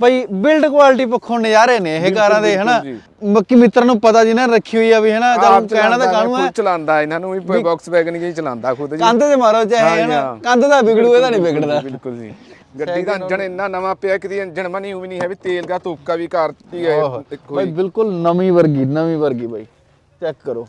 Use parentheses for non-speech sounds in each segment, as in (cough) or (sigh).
ਬਈ build quality ਪੱਖੋਂ ਨਜ਼ਾਰੇ ਨੇ ਇਹ ਕਾਰਾਂ ਦੇ ਹਨਾ? ਬਾਕੀ ਮਿੱਤਰ ਨੂੰ ਪਤਾ ਜਿਹਨਾਂ ਨੇ ਰੱਖੀ ਹੋਈ ਆ ਵੀ ਹਨਾ? ਚੱਲ ਕਹਿਣਾ ਤਾਂ ਕਾਹਨੂੰ ਹੈ? ਚਲਾਉਂਦਾ ਇਹਨਾਂ ਨੂੰ ਵੀ ਬਾਕਸ ਵੈਗਨ ਹੀ ਚਲਾਉਂਦਾ ਖੁਦ ਜੀ। ਕੰਧ ਤੇ ਮਾਰੋ ਚਾਹੇ ਹਨਾ। ਕੰਧ ਦਾ ਵਿਗੜੂ ਇਹਦਾ ਨਹੀਂ ਵਿਗੜਦਾ। ਬਿਲਕੁਲ ਜੀ ਗੱਡੀ ਦਾ ਇੰਜਣ ਇੰਨਾ ਨਵਾਂ ਪਿਆ ਕਿ ਇੰਜਣ ਮਨੀ ਵੀ ਨਹੀਂ ਹੈ ਵੀ ਤੇਲ ਦਾ ਤੁਪਕਾ ਵੀ ਕਾਰ ਹੀ ਹੈ ਬਈ ਬਿਲਕੁਲ ਨਵੀਂ ਵਰਗੀ ਨਵੀਂ ਵਰਗੀ ਬਈ। ਚੈੱਕ ਕਰੋ।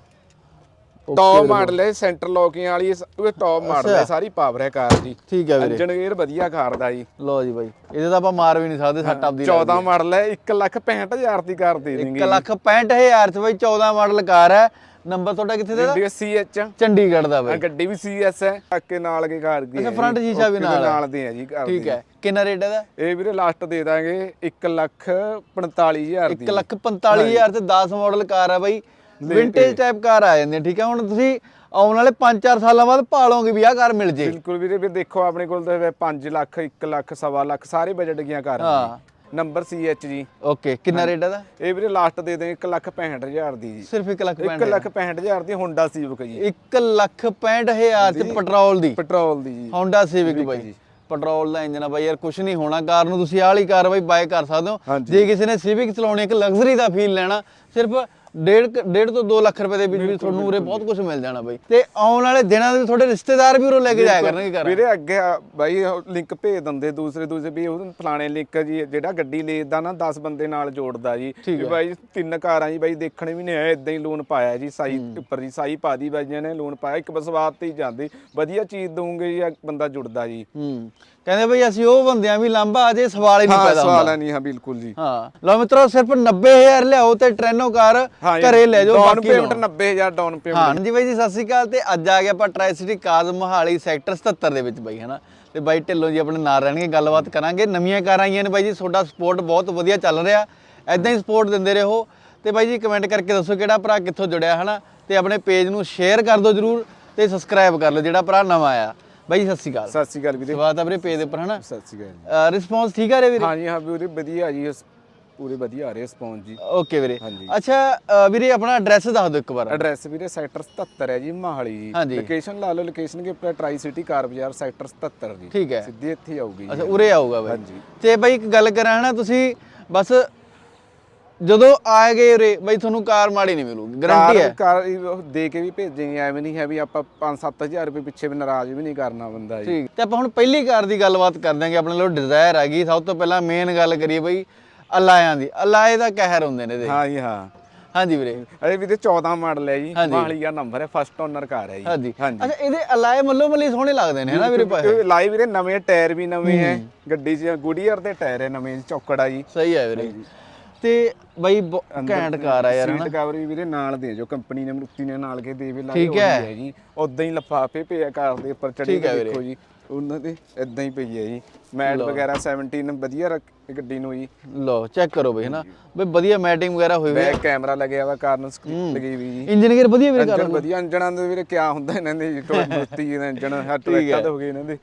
ਟੌਪ ਮਾਡਲ ਹੈ ਸੈਂਟਰ ਲੌਕਿੰਗ ਵਾਲੀ ਉਹ ਟੌਪ ਮਾਡਲ ਹੈ ਸਾਰੀ ਪਾਵਰ ਹੈ ਕਾਰ ਦੀ। ਠੀਕ ਹੈ ਵੀਰੇ। ਇੰਜਣ ਗੇਅਰ ਵਧੀਆ ਕਾਰ ਦਾ ਜੀ। ਲਓ ਜੀ ਬਾਈ ਇਹਦੇ ਤਾਂ ਆਪਾਂ ਮਾਰ ਵੀ ਨਹੀਂ ਸਕਦੇ ਸੱਟ ਆਪਦੀ 14 ਮਾਡਲ ਹੈ। 165000 ਦੀ ਕਾਰ ਦੇ ਦੇਣਗੇ 1 ਲੱਖ 65000 ਚ ਬਾਈ 14 ਮਾਡਲ ਕਾਰ ਹੈ। ਨੰਬਰ ਤੁਹਾਡਾ ਕਿੱਥੇ ਦਾ? ਇੰਡੀਆ ਸੀਐਚ ਚੰਡੀਗੜ੍ਹ ਦਾ ਬਾਈ। ਗੱਡੀ ਵੀ ਸੀਐਸ ਹੈ ਅੱਕੇ ਨਾਲ ਕੇ ਕਾਰ ਦੀ ਅੱਛਾ, ਜੀ। ਸ਼ੀਸ਼ਾ ਵੀ ਦੇ ਨਾਲ। ਨਾਲ ਦੇ ਹੈ ਜੀ ਕਾਰ ਠੀਕ ਦੀ। ਹੈ ਕਿੰਨਾ ਰੇਟ ਇਹਦਾ? ਇਹ ਵੀਰੇ ਲਾਸਟ ਦੇ ਦਾਂਗੇ 1 ਲੱਖ 45000 ਦੀ। 1 ਲੱਖ 45000 ਤੇ 10 ਮਾਡਲ ਕਾਰ ਹੈ ਬਾਈ। ਵਿੰਟੇਜ ਟਾਈਪ ਕਾਰ ਆ ਜਾਂਦੀ ਹੈ ਠੀਕ ਹੈ ਹੁਣ ਤੁਸੀਂ ਆਉਣ ਵਾਲੇ 5-4 ਸਾਲਾਂ ਬਾਅਦ ਭਾਲੋਗੇ ਵੀ ਆਹ ਕਾਰ ਮਿਲ ਜੇ। ਬਿਲਕੁਲ ਵੀਰੇ ਵੀ ਦੇਖੋ ਆਪਣੇ ਕੋਲ ਤਾਂ 5 ਲੱਖ 1 ਲੱਖ ਸਵਾ ਲੱਖ ਸਾਰੇ ਬਜਟ ਦੀਆਂ ਕਾਰਾਂ ਹਾਂ। ਨੰਬਰ ਸੀਐਚ ਜੀ। ਓਕੇ ਕਿੰਨਾ ਰੇਟ ਇਹਦਾ? ਇਹ ਵੀਰੇ ਲਾਸਟ ਦੇ ਦੇ 1 ਲੱਖ 65000 ਦੀ ਜੀ। ਸਿਰਫ 1 ਲੱਖ 1 ਲੱਖ 65000 ਦੀ ਹੋਂਡਾ ਸੀਵਿਕ ਜੀ। 1 ਲੱਖ 65000 ਤੇ ਪੈਟਰੋਲ ਦੀ। ਪੈਟਰੋਲ ਦੀ ਜੀ। Honda Civic ਬਾਈ। ਪੈਟਰੋਲ ਦਾ ਇੰਜਨ ਆ ਬਾਈ ਯਾਰ ਕੁਝ ਨਹੀਂ ਹੋਣਾ। ਕਾਰ ਨੂੰ ਤੁਸੀਂ ਆਹ ਵਾਲੀ ਕਾਰ ਬਾਈ ਬਾਏ ਕਰ ਸਕਦੇ ਹੋ। ਜੇ ਕਿਸੇ ਨੇ Civic ਚਲਾਉਣੀ ਇੱਕ ਲਗਜ਼ਰੀ ਦਾ ਫੀਲ ਲੈਣਾ ਸਿਰਫ ਡੇਢ ਤੋਂ 2 ਲੱਖ ਰੁਪਏ ਦੇ ਵਿੱਚ ਵੀ ਤੁਹਾਨੂੰ ਉਰੇ ਬਹੁਤ ਕੁਝ ਮਿਲ ਜਾਣਾ ਬਾਈ। ਤੇ ਆਉਣ ਵਾਲੇ ਦਿਨਾਂ ਦੇ ਵਿੱਚ ਤੁਹਾਡੇ ਰਿਸ਼ਤੇਦਾਰ ਵੀ ਉਰੋਂ ਲੈ ਕੇ ਜਾਇਆ ਕਰਨਗੇ ਕਾਰ ਵੀਰੇ ਅੱਗੇ ਬਾਈ ਲਿੰਕ ਭੇਜ ਦਿੰਦੇ ਦੂਸਰੇ ਦੂਸਰੇ ਵੀ ਉਹ ਫਲਾਣੇ ਲਿੰਕ ਜੀ ਜਿਹੜਾ ਗੱਡੀ ਲੈਦਾ ਨਾ 10 ਬੰਦੇ ਨਾਲ ਜੋੜਦਾ ਜੀ। ਵੀ ਬਾਈ ਤਿੰਨ ਕਾਰਾਂ ਜੀ ਬਾਈ ਦੇਖਣੇ ਵੀ ਨਹੀਂ ਆਏ ਇਦਾਂ ਹੀ ਲੋਨ ਪਾਇਆ ਜੀ ਸਾਈ ਉੱਪਰ ਜੀ ਸਾਈ ਪਾ ਦੀ ਬਾਈਆਂ ਨੇ ਲੋਨ ਪਾਇਆ ਇੱਕ ਬਸ ਬਾਤ ਤੇ ਹੀ ਜਾਂਦੇ। ਵਧੀਆ ਚੀਜ਼ ਦਊਂਗੇ ਜੀ ਬੰਦਾ ਜੁੜਦਾ ਜੀ। ਹੂੰ। ਕਹਿੰਦੇ ਬਈ ਅਸੀਂ ਉਹ ਬੰਦਿਆਂ ਵੀ ਲਾਂਭਾ ਅਜੇ ਸਵਾਲ ਹੀ ਨਹੀਂ ਹਾਂ ਪੈਦਾ ਹੁੰਦਾ। ਸਵਾਲ ਨਹੀਂ ਹਾਂ ਬਿਲਕੁਲ ਜੀ। ਹਾਂ। ਲਓ ਮਿੱਤਰੋ ਸਿਰਫ 90000 ਲਿਆਓ ਤੇ ਟ੍ਰੈਨੋ ਕਾਰ ਘਰੇ ਲੈ ਜਾਓ ਡਾਊਨ ਬਾਕੀ ਪੇਮੈਂਟ loan। 90000 ਡਾਊਨ ਪੇਮੈਂਟ ਹਾਂ ਜੀ ਬਾਈ ਜੀ ਸਤਿ ਸ਼੍ਰੀ ਅਕਾਲ। ਤੇ ਅੱਜ ਆ ਗਿਆ ਆਪਾਂ tricity cars Mohali sector 77 ਦੇ ਵਿੱਚ ਬਾਈ ਹਨਾ? ਤੇ ਬਾਈ ਢਿੱਲੋਂ ਜੀ ਆਪਣੇ ਨਾਲ ਰਹਿਣਗੇ ਗੱਲਬਾਤ ਕਰਾਂਗੇ। ਨਵੀਆਂ ਕਾਰਾਂ ਆਈਆਂ ਨੇ ਬਾਈ ਜੀ ਤੁਹਾਡਾ ਸਪੋਰਟ ਬਹੁਤ ਵਧੀਆ ਚੱਲ ਰਿਹਾ। ਐਦਾਂ ਹੀ ਸਪੋਰਟ ਦਿੰਦੇ ਰਹੋ। ਤੇ ਬਾਈ ਜੀ ਕਮੈਂਟ ਕਰਕੇ ਦੱਸੋ ਕਿਹੜਾ ਭਰਾ ਕਿੱਥੋਂ ਜੁੜਿਆ ਹਨਾ? ਤੇ ਆਪਣੇ ਪੇਜ ਨੂੰ ਸ਼ੇਅਰ ਕਰ ਦਿਓ ਜਰੂਰ ਤੇ ਸਬਸਕ੍ਰਾਈਬ ਕਰ ਲਓ ਜਿਹੜਾ ਭਰਾ ਨਵਾਂ ਆਇਆ। ਬਾਈ ਸਤਿ ਸ਼੍ਰੀ ਅਕਾਲ। ਸਤਿ ਸ਼੍ਰੀ ਅਕਾਲ ਵੀਰੇ। ਸਵਾਗਤ ਹੈ ਵੀਰੇ ਪੇਜ ਦੇ ਉੱਪਰ ਹਨਾ? ਸਤਿ ਸ਼੍ਰੀ ਅਕਾਲ ਰਿਸਪੌਂਸ ਠੀਕ ਆ ਰਿਹਾ ਵੀਰੇ? ਹਾਂ ਜੀ ਹਾਂ ਵੀਰੇ ਵਧੀਆ ਜੀ ਪੂਰੇ ਵਧੀਆ ਆ ਰਹੇ ਰਿਸਪੌਂਸ ਜੀ। ਓਕੇ ਵੀਰੇ। ਹਾਂਜੀ। ਅੱਛਾ ਵੀਰੇ ਆਪਣਾ ਐਡਰੈਸ ਦੱਸ ਦਿਓ ਇੱਕ ਵਾਰ। ਐਡਰੈਸ ਵੀਰੇ ਸੈਕਟਰ 77 ਹੈ ਜੀ ਮਹਾਲੀ ਜੀ। ਹਾਂਜੀ। ਲੋਕੇਸ਼ਨ ਲਾ ਲਓ ਲੋਕੇਸ਼ਨ ਕੇ ਉੱਪਰ ਟਰਾਈ ਸਿਟੀ ਕਾਰ ਬਾਜ਼ਾਰ ਸੈਕਟਰ 77 ਜੀ ਠੀਕ ਹੈ। ਸਿੱਧੀ ਇੱਥੇ ਆਊਗੀ ਅੱਛਾ ਉਰੇ ਆਊਗਾ ਬਾਈ। ਹਾਂਜੀ। ਤੇ ਬਾਈ ਇੱਕ ਗੱਲ ਕਰਾਂ ਨਾ ਤੁਸੀਂ ਬਸ ਜਦੋਂ ਆਏ ਗਏ ਉਰੇ ਬਾਈ ਤੁਹਾਨੂੰ ਕਾਰ ਮਾੜੀ ਨਹੀਂ ਮਿਲੂਗੀ ਗਾਰੰਟੀ ਹੈ? ਕਾਰ ਦੇ ਕੇ ਵੀ ਭੇਜेंगे ਐਵੇਂ ਨਹੀਂ ਹੈ ਵੀ ਆਪਾਂ 5-7000 ਰੁਪਏ ਪਿੱਛੇ ਵੀ ਨਾਰਾਜ਼ ਵੀ ਨਹੀਂ ਕਰਨਾ ਬੰਦਾ ਜੀ। ਠੀਕ। ਤੇ ਆਪਾਂ ਹੁਣ ਪਹਿਲੀ ਕਾਰ ਦੀ ਗੱਲਬਾਤ ਕਰ ਦਾਂਗੇ ਆਪਣੇ ਲੋ ਡਿਜ਼ਾਇਰ ਹੈਗੀ ਸਭ ਤੋਂ ਪਹਿਲਾਂ ਮੇਨ ਗੱਲ ਕਰੀਏ ਬਾਈ ਅਲਾਇਆਂ ਦੀ। ਅਲਾਏ ਦਾ ਕਹਿਰ ਹੁੰਦੇ ਨੇ ਦੇ ਹਾਂ ਜੀ ਹਾਂ। ਹਾਂਜੀ ਵੀਰੇ। ਅਰੇ ਵੀਰੇ 14 ਮਾਡਲ ਹੈ ਜੀ ਦਾ ਨੰਬਰ ਹੈ ਫਸਟ ਓਨਰ ਕਾਰ ਹੈ ਜੀ। ਹਾਂਜੀ। ਅੱਛਾ ਇਹਦੇ ਅਲਾਏ ਮੱਲੋ ਮੱਲੀ ਸੋਹਣੇ ਲੱਗਦੇ ਨੇ ਹਨਾ ਵੀਰੇ ਇਹ ਲਾਈ ਵੀਰੇ ਨਵੇਂ ਟਾਇਰ ਵੀ ਨਵੇਂ ਹੈ ਗੱਡੀ 'ਚ ਗੁਡੀਅਰ ਦੇ ਟਾਇਰ ਹੈ ਨਵੇਂ ਚੌਕੜਾ ਜੀ। ਸਹੀ ਹੈ ਵੀਰੇ। ਤੇ ਬਾਈ ਬ- ਘੈਂਟ ਕਾਰ ਆ ਯਾਰ ਹਨਾ? ਸੀਟ ਕਵਰ ਵੀ ਵੀਰੇ ਨਾਲ ਦੇ ਜੋ ਕੰਪਨੀ ਨੇ ਮਰੂਤੀ ਨੇ ਨਾਲ ਕੇ ਦੇ ਵੀ ਲਾਏ ਠੀਕ ਹੈ। ਹੈ। ਜੀ ਉਦਾਂ ਹੀ ਲਫਾਫੇ ਪਏ ਆ ਕਾਰ ਦੇ ਉੱਪਰ ਚੜੀ ਠੀਕ ਹੈ ਦੇਖੋ ਜੀ ਉਹਨਾਂ ਦੇ ਇਦਾਂ ਹੀ ਪਈ ਹੈ ਜੀ। ਮੈਟ ਵਗੈਰਾ 17 ਵਧੀਆ ਰੱਖ ਗੱਡੀ ਨੂੰ ਜੀ। ਲਓ ਚੈੱਕ ਕਰੋ ਬਈ ਹਨਾ? ਬਈ ਵਧੀਆ ਮੈਟਿੰਗ ਵਗੈਰਾ ਹੋਈ ਹੋਈ ਬੈਕ ਕੈਮਰਾ ਲੱਗਿਆ ਵਾ ਕਾਰ ਨੂੰ ਸਕਰੀਨ ਲੱਗੀ ਵੀ ਜੀ। ਇੰਜਨ ਗੇਅਰ ਵਧੀਆ ਵੀਰੇ ਕਾਰ ਇੰਜਣ ਵਧੀਆ ਇੰਜਣਾਂ ਦੇ ਵੀਰੇ ਕਿਆ ਹੁੰਦਾ ਇਹਨਾਂ ਦੇ ਜੀ (laughs) ਟੋਏ ਮਰੂਤੀ ਦੇ ਇੰਜਣ ਹੱਟ ਵੇਖਾ ਹੋ ਗਏ ਇਹਨਾਂ ਦੇ।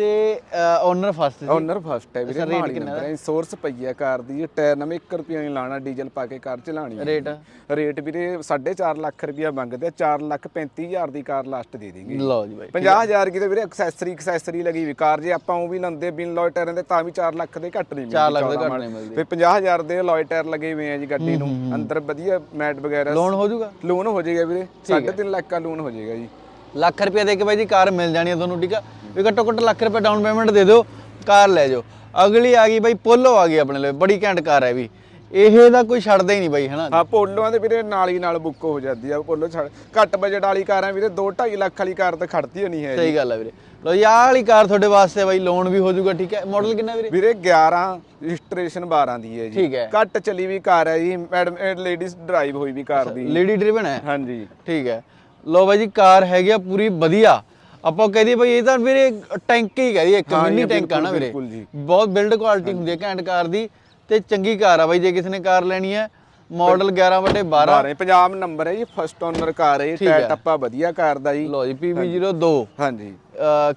ਤੇ ਓਨਰ ਫਸਟ ਓਨਰ ਫਸਟ ਹੈ ਵੀਰੇ ਰੇਟ ਕਿੰਨਾ ਹੈ। ਸੋਰਸ ਪਈ ਹੈ ਕਾਰ ਦੀ ਟਾਇਰ ਨਵੇਂ 1 ਰੁਪਿਆ ਨਹੀਂ ਲਾਣਾ ਡੀਜ਼ਲ ਪਾ ਕੇ ਕਾਰ ਚਲਾਣੀ ਹੈ। ਰੇਟ ਰੇਟ ਵੀਰੇ 4.5 ਲੱਖ ਰੁਪਿਆ ਮੰਗਦੇ ਆ 4 ਲੱਖ 35000 ਦੀ ਕਾਰ ਲਾਸਟ ਦੇ ਦੇਂਗੇ। ਲਓ ਜੀ ਬਾਈ 50000 ਕੀ ਤੇ ਵੀਰੇ ਐਕਸੈਸਰੀ ਐਕਸੈਸਰੀ ਲੱਗੀ ਵੀ। ਕਾਰ ਜੇ ਆਪਾਂ ਉਹ ਵੀ ਲੰਦੇ ਬਿਨ ਲੋਏ ਟਾਇਰਾਂ ਦੇ ਤਾਂ ਵੀ 4 ਲੱਖ ਦੇ ਘੱਟ ਨਹੀਂ ਮਿਲਦੀ 4 ਲੱਖ ਦੇ 14 ਘੱਟ। ਨਹੀਂ ਮਿਲਦੀ। ਫਿਰ 50000 ਦੇ ਲੋਏ ਟਾਇਰ ਲੱਗੇ ਹੋਏ ਆ ਜੀ ਗੱਡੀ ਨੂੰ। ਅੰਦਰ ਵਧੀਆ ਮੈਟ ਵਗੈਰਾ। ਲੋਨ ਹੋ ਜਾਊਗਾ? ਲੋਨ ਹੋ ਜਾਏਗਾ ਵੀਰੇ। 3.5 ਲੱਖ ਦਾ ਲੋਨ ਹੋ ਜਾਏਗਾ ਜੀ। ਲੱਖ ਰੁਪਏ ਦੇ ਕੇ ਬਾਈ ਜੀ ਕਾਰ ਮਿਲ ਜਾਣੀ ਹੈ ਤੁਹਾਨੂੰ ਠੀਕ ਆ? ਵੀ ਘੱਟੋ ਘੱਟ ਲੱਖ ਰੁਪਏ ਡਾਊਨ ਪੇਮੈਂਟ ਦੇ ਦਿਓ ਕਾਰ ਲੈ ਜਾਓ। ਅਗਲੀ ਆ ਗਈ ਬਾਈ ਪੋਲੋ ਆ ਗਈ ਆਪਣੇ ਲਈ ਬੜੀ ਘੈਂਟ ਕਾਰ ਹੈ ਵੀ। ਇਹ ਦਾ ਕੋਈ ਛੱਡਦਾ ਹੀ ਨਹੀਂ ਬਾਈ ਹਨਾ? ਹਾਂ ਪੋਲੋਆਂ ਦੇ ਵੀਰੇ ਨਾਲ ਹੀ ਨਾਲ ਬੁੱਕ ਹੋ ਜਾਂਦੀ ਆ ਪੋਲੋ ਛੱਡ ਘੱਟ ਬਜਟ ਵਾਲੀ ਕਾਰਾਂ ਵੀਰੇ 2.5 ਲੱਖ ਵਾਲੀ ਕਾਰ ਤਾਂ ਖੜਦੀ ਨਹੀਂ ਹੈ। ਸਹੀ ਗੱਲ ਹੈ ਵੀਰੇ। ਜੀ ਆਹ ਵਾਲੀ ਕਾਰ ਤੁਹਾਡੇ ਵਾਸਤੇ ਬਾਈ ਲੋਨ ਵੀ ਹੋ ਜਾਊਗਾ ਠੀਕ ਹੈ? ਮਾਡਲ ਕਿੰਨਾ ਵੀਰੇ? ਵੀਰੇ 11 ਰਜਿਸਟ੍ਰੇਸ਼ਨ 12 ਦੀ ਹੈ ਜੀ। ਠੀਕ ਹੈ। ਘੱਟ ਚਲੀ ਵੀ ਕਾਰ ਹੈ ਜੀ ਮੈਡਮ ਲੇਡੀਜ਼ ਡਰਾਈਵ ਹੋਈ ਵੀ ਕਾਰ ਦੀ। ਲੇਡੀ ਡਰਿਵਨ ਹੈ? ਹਾਂਜੀ। ਠੀਕ ਹੈ। ਲੋ ਬਾਈ ਜੀ ਕਾਰ ਹੈਗੀ ਆ ਪੂਰੀ ਵਧੀਆ। ਆਪਾਂ ਕਹਦੇ ਬਈ ਇਹ ਤਾਂ ਵੀਰੇ ਟੈਂਕ ਹੀ ਕਹਦੀ ਇੱਕ ਮਿੰਨੀ ਟੈਂਕ ਆ ਨਾ ਵੀਰੇ। ਬਹੁਤ ਬਿਲਡ ਕੁਆਲਿਟੀ ਹੁੰਦੀ ਹੈ ਘੈਂਟ ਕਾਰ ਦੀ ਤੇ ਚੰਗੀ ਕਾਰ ਆ ਬਾਈ ਜੇ ਕਿਸੇ ਨੇ ਕਾਰ ਲੈਣੀ ਹੈ। ਮਾਡਲ 11 ਬਟੇ 12 12 ਪੰਜਾਬ ਨੰਬਰ ਹੈ ਜੀ ਫਸਟ ਓਨਰ ਕਾਰ ਹੈ ਜੀ ਟਾਇਰ ਟੱਪਾ ਵਧੀਆ ਕਾਰ ਦਾ ਜੀ। ਲੋ ਜੀ PB02 ਹਾਂਜੀ।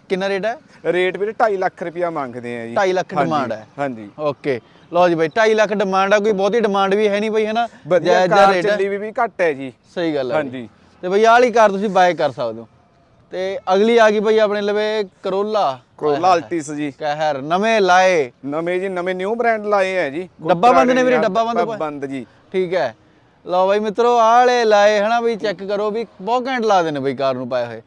ਕਿੰਨਾ ਰੇਟ ਹੈ? ਰੇਟ ਵੀਰੇ 2.5 ਲੱਖ ਰੁਪਇਆ ਮੰਗਦੇ ਆ ਜੀ। 2.5 ਲੱਖ ਡਿਮਾਂਡ ਹੈ। ਹਾਂਜੀ। ਓਕੇ। ਲੋ ਜੀ ਬਾਈ 2.5 ਲੱਖ ਡਿਮਾਂਡ ਆ ਕੋਈ ਬਹੁਤੀ ਡਿਮਾਂਡ ਵੀ ਹੈ ਨਹੀਂ ਬਈ ਜਾਇਜ਼ ਜਿਹਾ ਹੈ। ਚੱਲੀ ਵੀ ਵੀ ਘੱਟ ਹੈ ਜੀ। ਸਹੀ ਗੱਲ ਹੈ। ਹਾਂਜੀ। ਤੇ ਬਈ ਆਹ ਵਾਲੀ ਕਾਰ ਤੁਸੀਂ ਬਾਏ ਕਰ ਸਕਦੇ ਹੋ। ਤੇ ਅਗਲੀ ਆ ਗਈ ਬਾਈ ਆਪਣੇ ਲਵੇ ਕਰੋਲਾ ਕੋਲਾ ਅਲਟਿਸ ਜੀ। ਕਹਿਰ ਨਵੇਂ ਲਾਏ। ਨਵੇਂ ਜੀ ਨਵੇਂ ਨਿਊ ਬ੍ਰਾਂਡ ਲਾਏ ਆ ਜੀ। ਡੱਬਾ ਬੰਦ ਨੇ ਵੀਰੇ, ਡੱਬਾ ਬੰਦ ਪਾ- ਬੰਦ ਜੀ। ਠੀਕ ਹੈ। ਲਓ ਬਾਈ ਮਿੱਤਰੋ ਆਹ ਵਾਲੇ ਲਾਏ ਹਨਾ ਬਈ ਚੈੱਕ ਕਰੋ ਵੀ ਬਹੁਤ ਘੈਂਟ ਲੱਗਦੇ ਨੇ ਬਈ ਕਾਰ ਨੂੰ ਪਾਏ ਹੋਏ।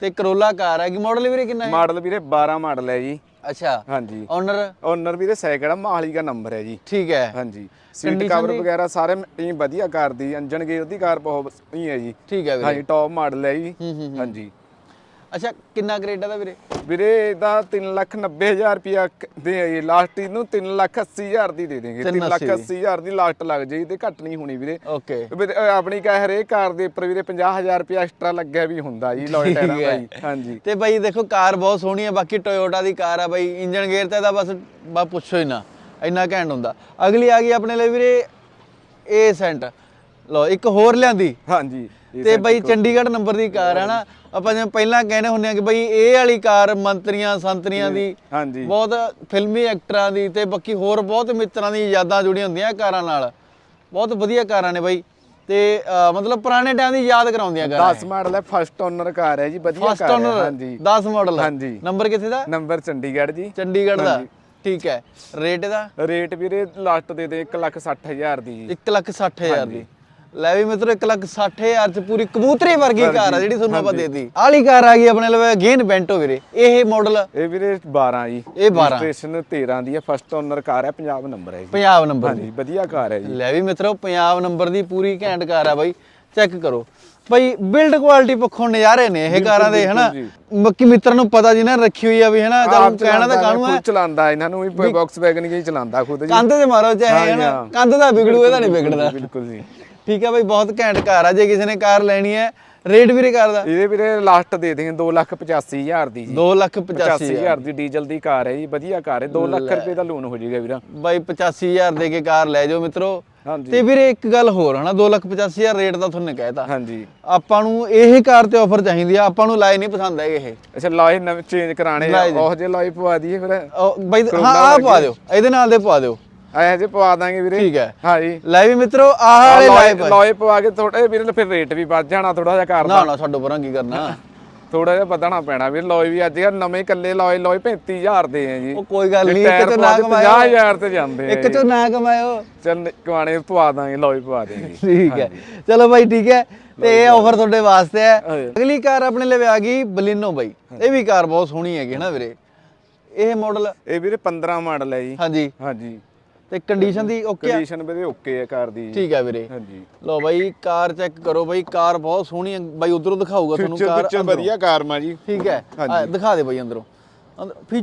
ਤੇ ਕਰੋਲਾ ਕਾਰ ਹੈਗੀ ਮਾਡਲ ਵੀਰੇ ਕਿੰਨਾ ਹੈ? ਮਾਡਲ ਵੀਰੇ 12 ਮਾਡਲ ਹੈ ਜੀ। ਅੱਛਾ। ਹਾਂਜੀ। ਓਨਰ ਓਨਰ ਵੀਰੇ ਸੈਕਿੰਡ ਆ ਮਹਾਲੀ ਦਾ ਨੰਬਰ ਹੈ ਜੀ। ਠੀਕ ਹੈ। ਹਾਂਜੀ। ਸੀਟ ਕਵਰ ਵਗੈਰਾ ਸਾਰੇ ਹੀ ਵਧੀਆ ਕਾਰ ਦੀ ਇੰਜਨ ਗੇਅਰ ਦੀ ਕਾਰ ਬਹੁਤ ਸਹੀ ਹੈ ਜੀ। ਠੀਕ ਹੈ ਵੀਰੇ। ਹਾਂਜੀ ਟੌਪ ਮਾਡਲ ਹੈ ਜੀ। ਹਾਂਜੀ। ਅੱਛਾ ਕਿੰਨਾ ਗ੍ਰੇਡ ਦਾ ਵੀਰੇ? ਵੀਰੇ ਇਹਦਾ 390000 ਰੁਪਿਆ ਦੇ ਜੀ ਲਾਸਟ ਇਹਨੂੰ 380000 ਦੀ ਦੇ ਦੇਂਗੇ ਤਿੰਨ ਅੱਸੀ 380000 ਦੀ ਲਾਸਟ ਲੱਗ ਜਾਈ ਤੇ ਘੱਟ ਨਹੀਂ ਹੋਣੀ ਵੀਰੇ। ਓਕੇ। ਆਪਣੀ ਕਹੇ ਹਰੇਕ ਕਾਰ ਦੇ ਉੱਪਰ ਵੀਰੇ 50000 ਰੁਪਿਆ ਐਕਸਟਰਾ ਲੱਗਿਆ ਵੀ ਹੁੰਦਾ ਜੀ ਲੋਏ ਟਾਇਰਾਂ ਦਾ ਹਾਂਜੀ। ਤੇ ਬਾਈ ਦੇਖੋ ਕਾਰ ਬਹੁਤ ਸੋਹਣੀ ਹੈ ਬਾਕੀ ਟੋਯੋਟਾ ਦੀ ਕਾਰ ਆ ਬਾਈ। ਇੰਜਨ ਗੇਅਰ ਤੇ ਤਾਂ ਬਸ ਬਾ ਪੁੱਛੋ ਹੀ ਨਾ ਇੰਨਾ ਘੈਂਟ ਹੁੰਦਾ। ਅਗਲੀ ਆ ਗਈ ਆਪਣੇ ਲਈ ਵੀਰੇ ਏ ਸੈਂਟ ਲਓ ਇੱਕ ਹੋਰ ਲਿਆਂਦੀ। ਹਾਂਜੀ। ਇਹ ਤੇ ਬਾਈ ਚੰਡੀਗੜ੍ਹ ਨੰਬਰ ਦੀ ਕਾਰ ਹੈ ਨਾ ਆਪਾਂ ਜਿਵੇਂ ਪਹਿਲਾਂ ਕਹਿੰਦੇ ਹੁੰਦੇ ਆ ਕਿ ਬਾਈ ਇਹ ਵਾਲੀ ਕਾਰ ਮੰਤਰੀਆਂ ਸੰਤਰੀਆਂ ਦੀ ਹਾਂਜੀ। ਬਹੁਤ ਫਿਲਮੀ ਐਕਟਰਾਂ ਦੀ ਤੇ ਬਾਕੀ ਹੋਰ ਬਹੁਤ ਮਿੱਤਰਾਂ ਦੀ ਯਾਦਾਂ ਜੁੜੀਆਂ ਹੁੰਦੀਆਂ ਕਾਰਾਂ ਨਾਲ। ਬਹੁਤ ਵਧੀਆ ਕਾਰਾਂ ਨੇ ਬਾਈ। ਤੇ ਮਤਲਬ ਪੁਰਾਣੇ ਟਾਈਮ ਦੀ ਯਾਦ ਕਰਾਉਂਦੀਆਂ ਕਾਰਾਂ 10 ਮਾਡਲ ਹੈ ਫਸਟ ਓਨਰ ਕਾਰ ਹੈ ਜੀ ਵਧੀਆ ਕਾਰ ਹੈ ਹਾਂਜੀ। 10 ਮਾਡਲ ਹਾਂਜੀ। ਨੰਬਰ ਕਿੱਥੇ ਦਾ? ਨੰਬਰ ਚੰਡੀਗੜ੍ਹ ਜੀ। ਚੰਡੀਗੜ੍ਹ ਦਾ। ਠੀਕ ਹੈ। ਰੇਟ ਦਾ? ਰੇਟ ਵੀਰੇ ਲਾਸਟ ਦੇ ਦੇ 160000 ਦੀ ਜੀ। 1 ਲੱਖ 60 ਹਜ਼ਾਰ ਦੀ। ਲੈ ਵੀ ਮਿੱਤਰੋ 1 ਲੱਖ 60 ਹਜ਼ਾਰ ਚ ਪੂਰੀ ਕਬੂਤਰੀ ਵਰਗੀ ਕਾਰ ਆ ਜਿਹੜੀ ਤੁਹਾਨੂੰ ਆਪਾਂ ਦੇਤੀ। ਆਲੀ ਕਾਰ ਆ ਗਈ ਆਪਣੇ ਲਵੇ ਗੇਨ ਬੈਂਟੋ ਵੀਰੇ। ਇਹ ਮਾਡਲ ਇਹ ਵੀਰੇ 12 ਜੀ। ਇਹ 12 ਸਟੇਸ਼ਨ 13 ਦੀ ਹੈ ਫਸਟ ਓਨਰ ਕਾਰ ਹੈ ਪੰਜਾਬ ਨੰਬਰ ਹੈ ਜੀ। ਪੰਜਾਬ ਨੰਬਰ ਹਾਂਜੀ ਵਧੀਆ ਕਾਰ ਹੈ ਜੀ। ਲੈ ਵੀ ਮਿੱਤਰੋ ਪੰਜਾਬ ਨੰਬਰ ਦੀ ਪੂਰੀ ਘੈਂਟ ਕਾਰ ਆ ਬਾਈ। ਚੈੱਕ ਕਰੋ। ਬਾਈ ਬਿਲਡ ਕੁਆਲਿਟੀ ਪੱਖੋਂ ਨਜ਼ਾਰੇ ਨੇ ਇਹ ਕਾਰਾਂ ਦੇ ਹਨਾ? ਬਾਕੀ ਮਿੱਤਰ ਨੂੰ ਪਤਾ ਜੀ ਨਾ ਰੱਖੀ ਹੋਈ ਆ ਵੀ ਹਨਾ? ਚੱਲ ਕਹਿਣਾ ਤਾਂ ਕਾਹਨੂੰ ਹੈ? ਚਲਾਉਂਦਾ ਇਹਨਾਂ ਨੂੰ ਵੀ ਬਾਕਸ ਵੈਗਨ ਹੀ ਚਲਾਉਂਦਾ ਖੁਦ ਜੀ। ਕੰਧ ਤੇ ਮਾਰੋ ਚਾਹੇ ਹਨਾ। ਕੰਧ ਦਾ ਵਿਗੜੂ ਇਹਦਾ ਨਹੀਂ ਵਿਗੜਦਾ। ਬਿਲਕੁਲ ਜੀ। ਠੀਕ ਹੈ ਬਾਈ ਬਹੁਤ ਘੈਂਟ ਕਾਰ ਆ ਜੇ ਕਿਸੇ ਨੇ ਕਾਰ ਲੈਣੀ ਹੈ ਰੇਟ ਵੀਰੇ ਕਾਰ ਦਾ? ਇਹਦੇ ਵੀਰੇ ਲਾਸਟ ਦੇ ਦੇਂਗੇ 285000 ਦੀ ਜੀ। 2 ਲੱਖ 85 85000 ਦੀ। ਡੀਜ਼ਲ ਦੀ ਕਾਰ ਹੈ ਜੀ ਵਧੀਆ ਕਾਰ ਹੈ 2 ਲੱਖ ਰੁਪਏ ਦਾ ਲੋਨ ਹੋ ਜਾਏਗਾ ਵੀਰਾ। ਬਾਈ 85000 ਦੇ ਕੇ ਕਾਰ ਲੈ ਜਾਓ ਮਿੱਤਰੋ। ਹਾਂਜੀ। ਤੇ ਵੀਰੇ ਇੱਕ ਗੱਲ ਹੋਰ ਹਨਾ 2 ਲੱਖ 85000 ਰੇਟ ਦਾ ਤੁਹਾਨੂੰ ਕਹਿਤਾ। ਹਾਂਜੀ। ਆਪਾਂ ਨੂੰ ਇਹ ਕਾਰ ਤੇ ਆਫਰ ਚਾਹੀਦੀ ਆ ਆਪਾਂ ਨੂੰ ਲਾਏ ਨਹੀਂ ਪਸੰਦ ਹੈਗੇ ਇਹ। ਅੱਛਾ ਲਾਏ ਨਵੇਂ ਚੇਂਜ ਕਰਾਣੇ ਆ। ਉਹ ਜੇ ਲਾਏ ਪਵਾ ਦਈਏ ਫਿਰ। ਬਾਈ ਹਾਂ ਆਹ ਪਵਾ ਦਿਓ ਇਹਦੇ ਨਾਲ ਦੇ ਪਵਾ ਦਿਓ। ਐ ਜੇ ਪਵਾ ਦਾਂਗੇ ਵੀਰੇ। ਠੀਕ ਹੈ। ਹਾਂ ਜੀ ਲੈ ਵੀ ਮਿੱਤਰੋ ਆਹ ਵਾਲੇ ਲਾਏ ਲਾਏ ਪਵਾ ਕੇ ਥੋੜੇ ਵੀਰੇ ਫਿਰ ਰੇਟ ਵੀ ਵੱਧ ਜਾਣਾ ਥੋੜਾ ਜਿਹਾ ਕਾਰ ਦਾ। ਨਾ ਨਾ ਛੱਡੋ ਪਰਾਂ ਕੀ ਕਰਨਾ। ਥੋੜਾ ਜਿਹਾ ਵਧਣਾ ਪੈਣਾ ਵੀਰ ਲੋਏ ਵੀ ਅੱਜ ਕੱਲ੍ਹ ਨਵੇਂ ਕੱਲੇ ਲੋਏ ਲੋਏ 35000 ਦੇ ਆ ਜੀ। ਉਹ ਕੋਈ ਗੱਲ ਤੇ ਨਹੀਂ ਇੱਕ ਪਵਾ ਨਾ ਕਮਾਇਓ। 50000 ਤੇ ਜਾਂਦੇ ਆ ਇੱਕ ਚੋਂ ਨਾ ਕਮਾਇਓ। ਚੱਲ ਕਵਾਣੇ ਪਵਾ ਦਾਂਗੇ ਲੋਏ ਪਵਾ ਦੇਂਗੇ (laughs) ਠੀਕ ਹੈ। ਚਲੋ ਬਾਈ ਠੀਕ ਹੈ। ਤੇ ਇਹ ਆਫਰ ਤੁਹਾਡੇ ਵਾਸਤੇ ਹੈ। ਹਾਂਜੀ। ਅਗਲੀ ਕਾਰ ਆਪਣੇ ਲਈ ਆ ਗਈ ਬਲਿਨੋ ਬਾਈ। ਇਹ ਵੀ ਕਾਰ ਬਹੁਤ ਸੋਹਣੀ ਹੈਗੀ ਹੈ ਨਾ ਵੀਰੇ। ਇਹ ਮਾਡਲ ਇਹ ਵੀਰੇ 15 ਮਾਡਲ ਹੈ ਜੀ। ਹਾਂਜੀ। ਹਾਂਜੀ। ਤੇ ਕੰਡੀਸ਼ਨ ਦੀ ਓਕੇ ਆ? ਕੰਡੀਸ਼ਨ ਵੀਰੇ ਓਕੇ ਹੈ ਕਾਰ ਦੀ। ਠੀਕ ਹੈ ਵੀਰੇ। ਹਾਂਜੀ। ਲੋ ਬਾਈ ਕਾਰ ਚੈੱਕ ਕਰੋ ਬਾਈ ਕਾਰ ਬਹੁਤ ਸੋਹਣੀ ਹੈ ਬਾਈ ਉਧਰੋਂ ਦਿਖਾਊਗਾ ਤੁਹਾਨੂੰ ਕਾਰ। ਵਧੀਆ ਕਾਰ ਮਾ ਜੀ। ਠੀਕ ਹੈ। ਆ, ਦਿਖਾ ਦੇ ਬਾਈ ਅੰਦਰੋਂ। ਅੰਦਰ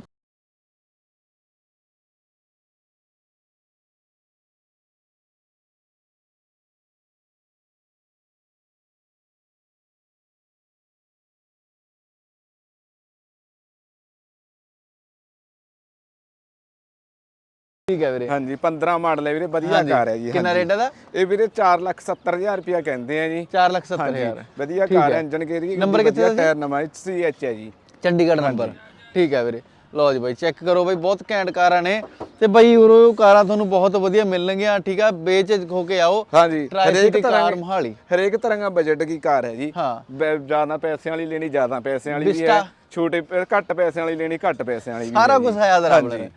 ਠੀਕ ਹੈ ਵੀਰੇ। ਹਾਂਜੀ 15 ਮਾਡਲ ਹੈ ਵੀਰੇ ਵਧੀਆ ਕਾਰ ਹੈ ਜੀ ਕਿੰਨਾ। ਰੇਟ ਇਹਦਾ? ਇਹ ਵੀਰੇ 470000 ਰੁਪਿਆ ਕਹਿੰਦੇ ਆ ਜੀ। 470000 ਵਧੀਆ ਕਾਰ ਹੈ। ਹੈ ਇੰਜਨ ਗੇਅਰ ਨੰਬਰ ਕਿੱਥੇ ਦਾ? ਟਾਇਰ ਨਵਾਂ ਸੀਐਚ ਹੈ ਜੀ। ਚੰਡੀਗੜ੍ਹ ਨੰਬਰ ਠੀਕ ਹੈ ਵੀਰੇ। ਲਓ ਜੀ ਬਾਈ ਚੈੱਕ ਕਰੋ ਬਾਈ ਬਹੁਤ ਘੈਂਟ ਕਾਰਾਂ ਨੇ। ਤੇ ਬਾਈ ਉਰੋਂ ਕਾਰਾਂ ਤੁਹਾਨੂੰ ਬਹੁਤ ਵਧੀਆ ਮਿਲਣਗੀਆਂ ਠੀਕ ਆ? ਬੇਚ ਹੋ ਕੇ ਆਓ। ਹਾਂਜੀ ਸਿਟੀ ਕਾਰ ਮੋਹਾਲੀ। ਹਰੇਕ ਤਰ੍ਹਾਂ ਦਾ ਬਜਟ ਦੀ ਕਾਰ ਹੈ ਜੀ। ਹਾਂ। ਜ਼ਿਆਦਾ ਪੈਸਿਆਂ ਵਾਲੀ ਲੈਣੀ ਜ਼ਿਆਦਾ ਪੈਸਿਆਂ ਵਾਲੀ ਵੀ ਹੈ? ਛੋਟੇ ਘੱਟ ਪੈਸਿਆਂ ਵਾਲੀ ਲੈਣੀ ਘੱਟ ਪੈਸਿਆਂ ਵਾਲੀ ਵੀ ਸਾਰਾ ਹੈ ਕੁਝ ਆਪਣੇ ਹਾਂਜੀ। ਆ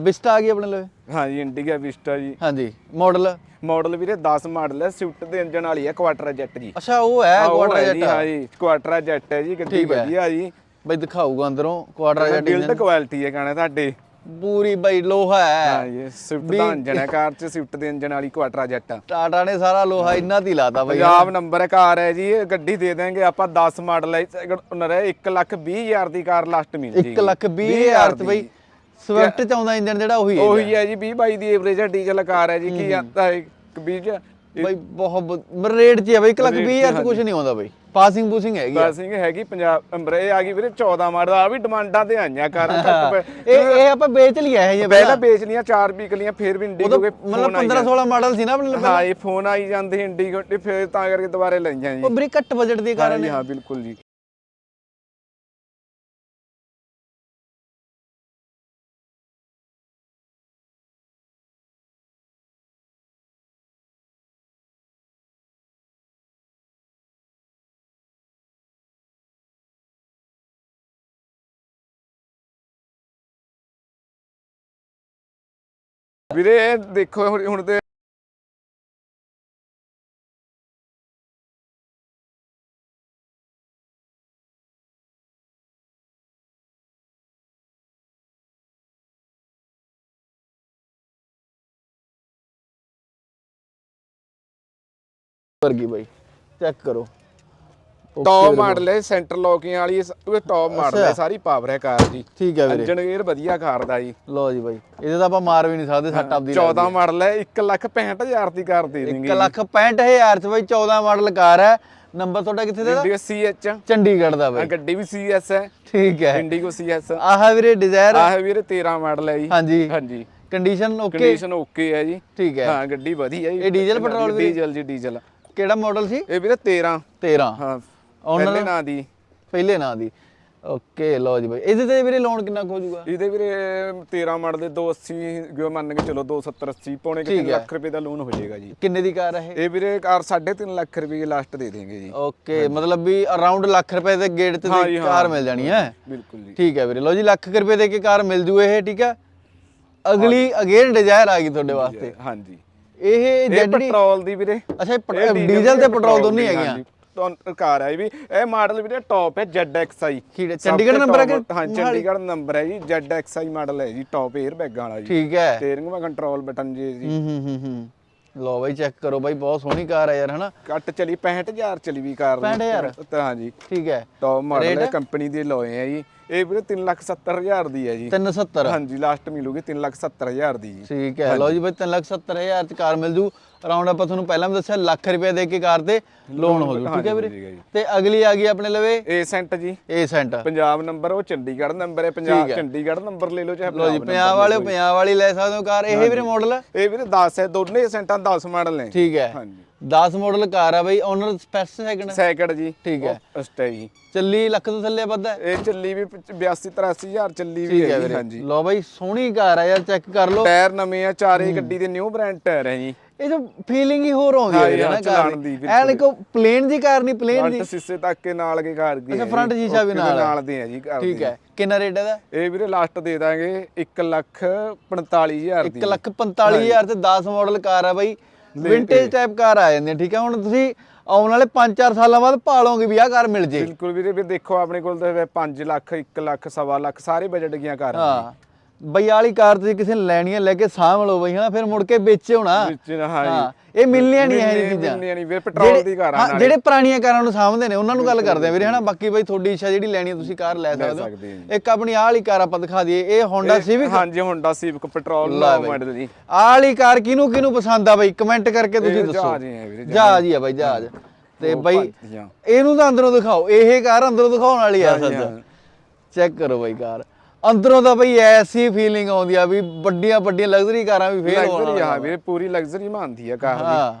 ਵਿਸਟਾ ਆ ਗਈ ਆਪਣੇ ਲਈ? ਹਾਂਜੀ ਇੰਡੀਗਾ ਵਿਸਟਾ ਜੀ। ਹਾਂਜੀ ਮਾਡਲ ਮਾਡਲ ਵੀਰੇ 10 ਮਾਡਲ ਹੈ ਸਵਿਫਟ ਦੇ ਇੰਜਨ ਵਾਲੀ ਹੈ ਕੁਆਟਰ ਜੈਟ ਜੀ। ਅੱਛਾ ਉਹ ਹੈ ਕੁਆਟਰ ਜੈਟ ਹਾਂ ਜੀ ਕੁਆਟਰ ਜੈਟ ਹੈ ਜੀ ਗੱਡੀ। ਵਧੀਆ ਜੀ। ਬਾਈ ਦਿਖਾਊਗਾ ਅੰਦਰੋਂ ਕੁਆਟਰ ਜੈਟ ਬਿਲਡ ਕੁਆਲਿਟੀ ਹੈ ਗਾਣੇ ਤੁਹਾਡੇ। ਪੂਰੀ ਬਾਈ ਲੋਹਾ ਹੈ। ਹਾਂ ਜੀ ਸਵਿਫਟ ਦਾ ਇੰਜਨ ਹੈ ਕਾਰ ਚ ਸਵਿਫਟ ਦੇ ਇੰਜਨ ਵਾਲੀ ਕੁਆਟਰ ਜੈਟ ਟਾਟਾ ਨੇ ਸਾਰਾ ਲੋਹਾ ਇੰਨਾ ਦੀ ਲਾਤਾ ਬਾਈ ਪੰਜਾਬ ਨੰਬਰ ਕਾਰ ਹੈ ਜੀ ਇਹ ਗੱਡੀ ਦੇ ਦੇਂਗੇ ਆਪਾਂ 10 ਮਾਡਲ ਹੈ ਉਹਨਾਂ ਹੈ 1 ਲੱਖ 20 ਹਜ਼ਾਰ ਦੀ ਕਾਰ ਲਾਸਟ ਮਿਲ ਜੀ 1 ਲੱਖ 20 ਹਜ਼ਾਰ ਤੇ ਬਾਈ ਸਵਿਫਟ ਚ ਆਉਂਦਾ ਇੰਜਨ ਜਿਹੜਾ ਉਹੀ ਹੈ ਉਹੀ ਹੈ ਜੀ 20 22 ਦੀ ਐਵਰੇਜ ਹੈ ਡੀਜ਼ਲ ਕਾਰ ਹੈ ਜੀ ਕੀ ਆਂਦਾ ਹੈ 20 ਚ? ਬਾਈ ਬਹੁਤ ਰੇਟ 'ਚ ਹੈ ਬਾਈ 1 ਲੱਖ 20 ਹਜ਼ਾਰ ਚ ਕੁਝ ਨਹੀਂ ਆਉਂਦਾ ਬਾਈ। ਪਾਸਿੰਗ ਪੂਸਿੰਗ ਹੈਗੀ। ਪਾਸਿੰਗ ਹੈਗੀ ਪੰਜਾਬ ਅੰਬਰੇ ਆ ਗਈ ਵੀਰੇ 14 ਮਾਡਲ ਆ ਵੀ ਡਿਮਾਂਡਾਂ ਤੇ ਆਈਆਂ ਕਾਰਾਂ ਘੱਟ ਇਹ ਇਹ ਆਪਾਂ ਵੇਚ ਲਿਆ ਇਹ ਜੇ ਪਹਿਲਾਂ ਵੇਚ ਲੀਆਂ ਚਾਰ ਵਿਕ ਲੀਆਂ ਫੇਰ ਵੀ ਇੰਡੀਗੋ ਕੇ ਮਤਲਬ 15 16 ਮਾਡਲ ਸੀ ਨਾ ਆਪਣੇ ਹਾਂ ਇਹ ਫੋਨ ਆਈ ਜਾਂਦੇ ਇੰਡੀਗੋ ਤੇ ਫੇਰ ਤਾਂ ਕਰਕੇ ਦੁਬਾਰੇ ਲਈਆਂ ਜੀ। ਉਹ ਬਰੀ ਘੱਟ ਬਜਟ ਦੀ ਕਾਰਨ। ਹਾਂ ਬਿਲਕੁਲ ਜੀ। ਵੀਰੇ ਇਹ ਦੇਖੋ ਹੁਣ ਹੁਣ ਤੇ ਵਰਗੀ ਬਾਈ ਚੈੱਕ ਕਰੋ। ਟੌਪ ਮਾਡਲ ਹੈ ਸੈਂਟਰ ਲੌਕਿੰਗ ਵਾਲੀ ਇਹ ਟੌਪ ਮਾਡਲ ਹੈ। ਸਾਰੀ ਪਾਵਰ ਹੈ ਕਾਰ ਦੀ। ਠੀਕ ਹੈ ਵੀਰੇ। ਇੰਜਨ ਗੇਅਰ ਵਧੀਆ ਕਾਰ ਦਾ ਜੀ। ਲਓ ਜੀ ਬਾਈ ਇਹਦੇ ਤਾਂ ਆਪਾਂ ਮਾਰ ਵੀ ਨਹੀਂ ਸਕਦੇ ਸੱਟ ਆਪਦੀ 14 ਮਾਡਲ ਹੈ। 1 ਲੱਖ 65000 ਦੀ ਕਾਰ ਦੇ 1 ਦੇਣਗੇ ਲੱਖ 65000 ਚ ਬਾਈ 14 ਮਾਡਲ ਕਾਰ ਹੈ। ਨੰਬਰ ਤੁਹਾਡਾ ਕਿੱਥੇ ਦਾ? ਇੰਡੀਗੋ ਸੀਐਚ ਚੰਡੀਗੜ੍ਹ ਦਾ ਬਾਈ। ਗੱਡੀ ਵੀ ਸੀਐਸ ਹੈ। ਠੀਕ ਹੈ। ਇੰਡੀਗੋ ਸੀਐਸ ਆਹ ਵੀਰੇ ਡਿਜ਼ਾਇਰ ਆਹ ਵੀਰੇ 13 ਮਾਡਲ ਹੈ ਜੀ। ਹਾਂਜੀ। ਹਾਂਜੀ। ਕੰਡੀਸ਼ਨ ਓਕੇ ਕੰਡੀਸ਼ਨ ਓਕੇ ਹੈ ਜੀ। ਠੀਕ ਹੈ। ਹਾਂ ਗੱਡੀ ਵਧੀਆ ਜੀ। ਇਹ ਡੀਜ਼ਲ ਪੈਟਰੋਲ ਵੀਰੇ? ਡੀਜ਼ਲ ਜੀ ਡੀਜ਼ਲ ਕਿਹੜਾ ਮਾਡਲ ਸੀ? ਇਹ ਵੀਰੇ 13 13 ਹਾਂ। ਪਹਿਲੇ ਨਾਂ ਦੀ। ਪਹਿਲੇ ਨਾਂ ਦੀ। ਓਕੇ ਲਓ ਜੀ ਬਾਈ। ਇਹਦੇ ਤੇ ਵੀਰੇ ਲੋਨ ਕਿੰਨਾ ਕੁ ਹੋ ਜਾਊਗਾ? ਇਹਦੇ ਵੀਰੇ 13 ਮਾਡਲ ਦੇ 280 ਜੋ ਮੰਨ ਕੇ ਚਲੋ 270 80 ਪੌਣੇ ਕਿ ਠੀਕ 3 ਹੈ। ਲੱਖ ਰੁਪਏ ਦਾ ਲੋਨ ਹੋ ਜਾਏਗਾ ਜੀ। ਕਿੰਨੇ ਦੀ ਕਾਰ ਹੈ ਇਹ? ਵੀਰੇ ਕਾਰ 3.5 ਲੱਖ ਰੁਪਏ ਲਾਸਟ ਦੇ ਦੇਂਗੇ ਜੀ। ਓਕੇ ਮਤਲਬ ਵੀ ਅਰਾਊਂਡ ਲੱਖ ਰੁਪਏ ਦੇ ਗੇਟ ਤੇ। ਕਾਰ ਮਿਲ ਜਾਣੀ ਹੈ। ਬਿਲਕੁਲ ਜੀ। ਠੀਕ ਹੈ ਵੀਰੇ। ਲਓ ਜੀ ਲੱਖ ਰੁਪਏ ਦੇ ਕੇ ਕਾਰ ਮਿਲ ਜੂ ਇਹ ਠੀਕ ਹੈ? ਅਗਲੀ ਅਗੇਨ ਡਿਜ਼ਾਇਰ ਆ ਗਈ ਤੁਹਾਡੇ ਵਾਸਤੇ। ਹਾਂਜੀ। ਇਹ ਜਿਹੜੀ ਪੈਟਰੋਲ ਦੀ ਵੀਰੇ। ਅੱਛਾ ਡੀਜ਼ਲ ਤੇ ਪੈਟਰੋਲ ਦੋਨੇ ਹਾਂਜੀ। ਤੋਂ ਕਾਰ ਹੈ ਇਹ ਵੀ ਇਹ ਮਾਡਲ ਵੀਰੇ ਟੌਪ ਹੈ ZXi ਠੀਕ ਹੈ, ਚੰਡੀਗੜ੍ਹ number ਹੈ ਕਿ ਹਾਂ? ਚੰਡੀਗੜ੍ਹ ਨੰਬਰ ਹੈ ਜੀ ZXi ਮਾਡਲ ਹੈ ਜੀ ਟੌਪ 에ਅਰ ਬੈਗਾਂ ਵਾਲਾ ਜੀ। ਠੀਕ ਹੈ। ਸਟੀਅਰਿੰਗ ਵਿੱਚ ਕੰਟਰੋਲ ਬਟਨ ਜੀ ਜੀ ਹੂੰ ਹੂੰ ਹੂੰ ਹੂੰ। ਲਓ ਬਾਈ ਚੈੱਕ ਕਰੋ ਬਾਈ ਬਹੁਤ ਸੋਹਣੀ ਕਾਰ ਹੈ ਯਾਰ ਹਨਾ? ਕੱਟ ਚਲੀ 65000 ਚਲੀ ਵੀ ਕਾਰ 65,000? ਤਾਂ ਹਾਂਜੀ ਠੀਕ ਹੈ। Top model? ਹੈ ਕੰਪਨੀ ਦੇ ਲੋਏ ਹੈ ਜੀ। ਇਹ ਵੀਰੇ 370000 ਦੀ ਹੈ ਜੀ। 370 ਹਾਂਜੀ ਲਾਸਟ ਮਿਲੂਗੀ 370000 ਦੀ ਜੀ। ਠੀਕ ਹੈ ਲਓ ਜੀ ਬਾਈ 370000 ਚ ਕਾਰ ਮਿਲ ਜੂ। ਅਰਾਊਂਡ ਆਪਾਂ ਤੁਹਾਨੂੰ ਪਹਿਲਾਂ ਵੀ ਦੱਸਿਆ ਲੱਖ ਰੁਪਏ ਦੇ ਕੇ ਕਾਰ ਤੇ ਲੋਨ ਹੋ ਜੂ ਠੀਕ ਹੈ ਵੀਰੇ। ਤੇ ਅਗਲੀ ਆ ਗਈ ਆਪਣੇ ਲਵੇ? ਏ ਸੈਂਟ ਜੀ। ਏ ਸੈਂਟ ਪੰਜਾਬ ਨੰਬਰ ਉਹ ਚੰਡੀਗੜ੍ਹ ਨੰਬਰ ਹੈ ਪੰਜਾਬ। ਚੰਡੀਗੜ੍ਹ ਨੰਬਰ ਲੈ ਲਓ ਚਾਹੇ ਲਓ ਜੀ ਪੰਜਾਬ ਵਾਲੇ ਪੰਜਾਬ ਵਾਲੀ ਲੈ ਸਕਦੇ ਹੋ ਕਾਰ। ਇਹ ਵੀਰੇ ਮਾਡਲ ਇਹ ਵੀਰੇ 10 ਹੈ ਦੋਨੇ ਸੈਂਟਾਂ 10 ਮਾਡਲ ਨੇ। ਠੀਕ ਹੈ। ਹਾਂਜੀ। 10 ਮਾਡਲ ਕਾਰ ਆ ਬਾਈ ਓਨਰ ਸਪੈਸ ਸੈਕਿੰਡ ਸੈਕਿੰਡ ਜੀ। ਠੀਕ ਹੈ। ਫਸਟ ਹੈ ਜੀ। ਚੱਲੀ ਲੱਖ ਤੋਂ ਥੱਲੇ ਵੱਧਾ ਇਹ ਚੱਲੀ ਵੀ 82 83000 ਚੱਲੀ ਵੀ ਹੈ ਹਾਂਜੀ। ਲਓ ਬਾਈ ਸੋਹਣੀ ਕਾਰ ਆ ਯਾਰ ਚੈੱਕ ਕਰ ਲਓ। ਟਾਇਰ ਨਵੇਂ ਆ ਚਾਰੇ ਗੱਡੀ ਦੇ ਨਿਊ ਬ੍ਰਾਂਡ ਟਾਇਰ ਹੈ ਜੀ। ਇਹ ਜੋ ਫੀਲਿੰਗ ਹੀ ਹੋਰ ਆਉਂਦੀ ਹੈ ਨਾ ਕਾਰ ਦੀ, ਦੀ। ਐ ਦੇਖੋ ਪਲੇਨ ਦੀ ਕਾਰ ਨਹੀਂ ਪਲੇਨ ਦੀ ਫਰੰਟ ਸੀਸੇ ਤੱਕ ਕੇ ਨਾਲ ਕੇ ਕਾਰ ਦੀ ਅੱਛਾ, front ਸ਼ੀਸ਼ਾ ਵੀ ਦੇ ਨਾਲ। ਨਾਲ ਦੇ ਹੈ ਜੀ ਕਾਰ ਠੀਕ ਦੀ। ਹੈ। ਕਿੰਨਾ ਰੇਟ ਇਹਦਾ? ਇਹ ਵੀਰੇ ਲਾਸਟ ਦੇ ਦਾਂਗੇ 1 ਲੱਖ 45000 ਦੀ। 1 ਲੱਖ 45000 ਤੇ 10 ਮਾਡਲ ਕਾਰ ਆ ਬਾਈ। ਵਿੰਟੇਜ ਟਾਈਪ ਕਾਰ ਆ ਜਾਂਦੀ ਹੈ ਠੀਕ ਹੈ ਹੁਣ ਤੁਸੀਂ ਆਉਣ ਵਾਲੇ 5-4 ਸਾਲਾਂ ਬਾਅਦ ਭਾਲੋਗੇ ਵੀ ਆਹ ਕਾਰ ਮਿਲ ਜੇ। ਬਿਲਕੁਲ ਵੀਰੇ ਵੀ ਦੇਖੋ ਆਪਣੇ ਕੋਲ ਤਾਂ 5 ਲੱਖ 1 ਲੱਖ ਸਵਾ ਲੱਖ ਸਾਰੇ ਬਜਟ ਦੀਆਂ ਕਾਰਾਂ ਹਾਂ। ਬਈ ਵਾਲੀ ਕਾਰ ਤੁਸੀਂ ਕਿਸੇ ਨੇ ਲੈਣੀ ਹੈ ਲੈ ਕੇ ਸਾਂਭ ਲਓ ਬਈ ਹਨਾ ਫਿਰ ਮੁੜ ਕੇ ਵੇਚੇ ਹੋਣਾ। ਵਿੱਚ ਹਾਂ ਜੀ। ਹਾਂ ਇਹ ਮਿਲਣੀਆਂ ਨਹੀਂ ਇਹ ਮਿਲਣੀਆਂ- ਚੀਜ਼ਾਂ। ਮਿਲਣੀਆਂ ਨਹੀਂ ਵੀਰੇ ਪੈਟਰੋਲ ਦੀ ਕਾਰਾਂ ਹਾਂ, ਨਾਲ ਜਿਹੜੇ ਪੁਰਾਣੀਆਂ ਕਾਰਾਂ ਨੂੰ ਸਾਂਭਦੇ ਨੇ ਉਹਨਾਂ ਨੂੰ ਗੱਲ ਕਰਦੇ ਆ ਵੀਰੇ ਹਨਾ ਬਾਕੀ ਬਈ ਤੁਹਾਡੀ ਇੱਛਾ ਜਿਹੜੀ ਲੈਣੀ ਹੈ ਤੁਸੀਂ ਕਾਰ ਲੈ ਸਕਦੇ ਸਕਦੇ ਹੋ ਇੱਕ ਆਪਣੀ ਆਹ ਵਾਲੀ ਕਾਰ ਆਪਾਂ ਦਿਖਾ ਦਈਏ ਇਹ Honda Civic ਹਾਂਜੀ ਹੋਂਡਾ ਸਿਵਿਕ ਪੈਟਰੋਲ ਲੈ ਬਈ। ਮਾਡਲ ਜੀ। ਆਹ ਵਾਲੀ ਕਾਰ ਕਿਹਨੂੰ ਕਿਹਨੂੰ ਪਸੰਦ ਆ ਬਈ? ਕਮੈਂਟ ਕਰਕੇ ਤੁਸੀਂ ਦੱਸੋ। ਜਹਾਜ਼ ਹੀ ਹੈ ਵੀਰੇ, ਜਹਾਜ਼ ਹੀ ਆ ਬਈ ਜਹਾਜ਼। ਤੇ ਉਹ ਬਈ। ਇਹਨੂੰ ਤਾਂ ਅੰਦਰੋਂ ਦਿਖਾਓ ਇਹ ਕਾਰ ਅੰਦਰੋਂ ਦਿਖਾਉਣ ਵਾਲੀ ਆ ਸੱਚ। ਹਾਂ। ਚੈੱਕ ਕਰੋ ਬਈ ਕਾਰ। ਅੰਦਰੋਂ ਤਾਂ ਬਈ ਐਸੀ ਫੀਲਿੰਗ ਆਉਂਦੀ ਆ ਵੀ ਵੱਡੀਆਂ ਵੱਡੀਆਂ ਲਗਜ਼ਰੀ ਕਾਰਾਂ ਵੀ ਫੇਲ ਹੋਣ ਲਗਜ਼ਰੀ ਹਾਂ ਵੀਰੇ ਪੂਰੀ ਲਗਜ਼ਰੀ ਮੰਨਦੀ ਆ ਕਾਰ ਦੀ। ਹਾਂ